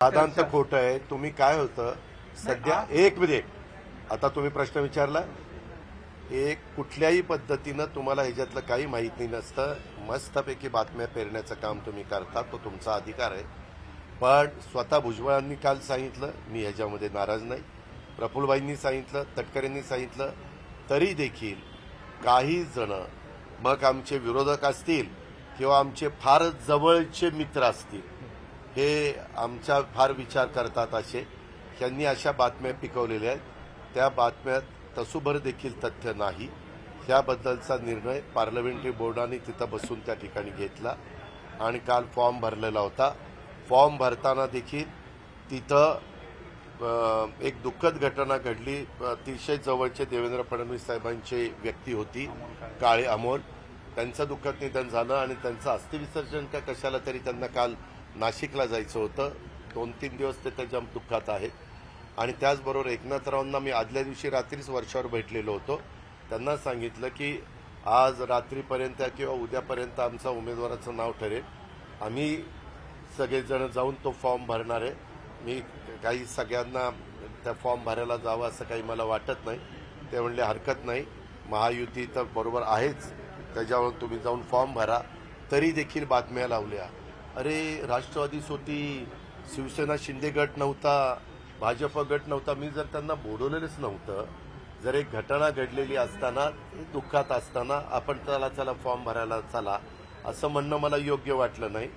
साधारणतः खोटं आहे. तुम्ही काय होतं? सध्या एक मिनिट आता तुम्ही प्रश्न विचारला एक कुठल्याही पद्धतीनं तुम्हाला ह्याच्यातलं काही माहिती नसतं. मस्तपैकी बातम्या पेरण्याचं काम तुम्ही करता. तो तुमचा अधिकार आहे. पण स्वतः भुजबळांनी काल सांगितलं. मी ह्याच्यामध्ये नाराज नाही. प्रफुल्लबाईंनी सांगितलं. तटकरेंनी सांगितलं. तरी देखील काही जण मग आमचे विरोधक असतील किंवा आमचे फार जवळचे मित्र असतील हे आमचा फार विचार करतात असे. त्यांनी अशा बातम्या पिकवलेल्या आहेत. त्या बातम्यात तसूभर देखील तथ्य नाही. त्याबद्दलचा निर्णय पार्लमेंटरी बोर्डाने तिथं बसून त्या ठिकाणी घेतला आणि काल फॉर्म भरलेला होता. फॉर्म भरताना देखील तिथं एक दुःखद घटना घडली. अतिशय जवळचे देवेंद्र फडणवीस साहेबांची व्यक्ती होती काळे अमोल. त्यांचं दुःखद निधन झालं आणि त्यांचं अस्थिविसर्जन का कशाला तरी त्यांना काल नाशिकला जायचं होतं. दोन तीन दिवस ते त्याच्या दुःखात आहेत आणि त्याचबरोबर एकनाथरावांना मी आदल्या दिवशी रात्रीच वर्षावर भेटलेलो होतो. त्यांना सांगितलं की आज रात्रीपर्यंत किंवा उद्यापर्यंत आमचं उमेदवाराचं नाव ठरेल. आम्ही सगळेजण जाऊन तो फॉर्म भरणार आहे. मी काही सगळ्यांना त्या फॉर्म भरायला जावं असं काही मला वाटत नाही. ते म्हणले हरकत नाही. महायुती तर बरोबर आहेच. त्याच्यावर तुम्ही जाऊन फॉर्म भरा. तरी देखील बातम्या लावल्या. अरे राष्ट्रवादीच होती शिवसेना शिंदे गट नव्हता भाजप गट नव्हता मी जर त्यांना बोलवलेलंच नव्हतं जर एक घटना घडलेली असताना दुःखात असताना आपण त्याला चला फॉर्म भरायला चला असं म्हणणं मला योग्य वाटलं नाही.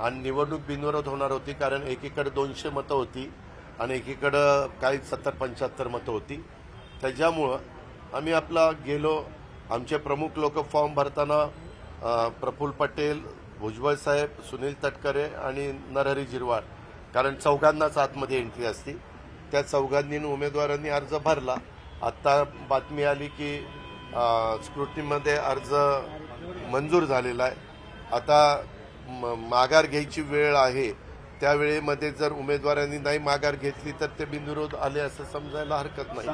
आणि निवडणूक बिनविरोध होणार होती कारण एकीकडे दोनशे मतं होती आणि एकीकडं काही सत्तर पंच्याहत्तर मतं होती. त्याच्यामुळं आम्ही आपला गेलो. आमचे प्रमुख लोक फॉर्म भरताना प्रफुल्ल पटेल भुजबळ साहेब सुनील तटकरे आणि नरहरी जिरवाळ कारण चौघांनाच आतमध्ये एंट्री असती. त्या चौघांनी उमेदवारांनी अर्ज भरला. आत्ता बातमी आली की स्क्रुटीमध्ये अर्ज मंजूर झालेला आहे. आता माघार घ्यायची वेळ आहे. त्या वेळेमध्ये जर उमेदवारांनी नाही माघार घेतली तर ते बिनविरोध आले असं समजायला हरकत नाही.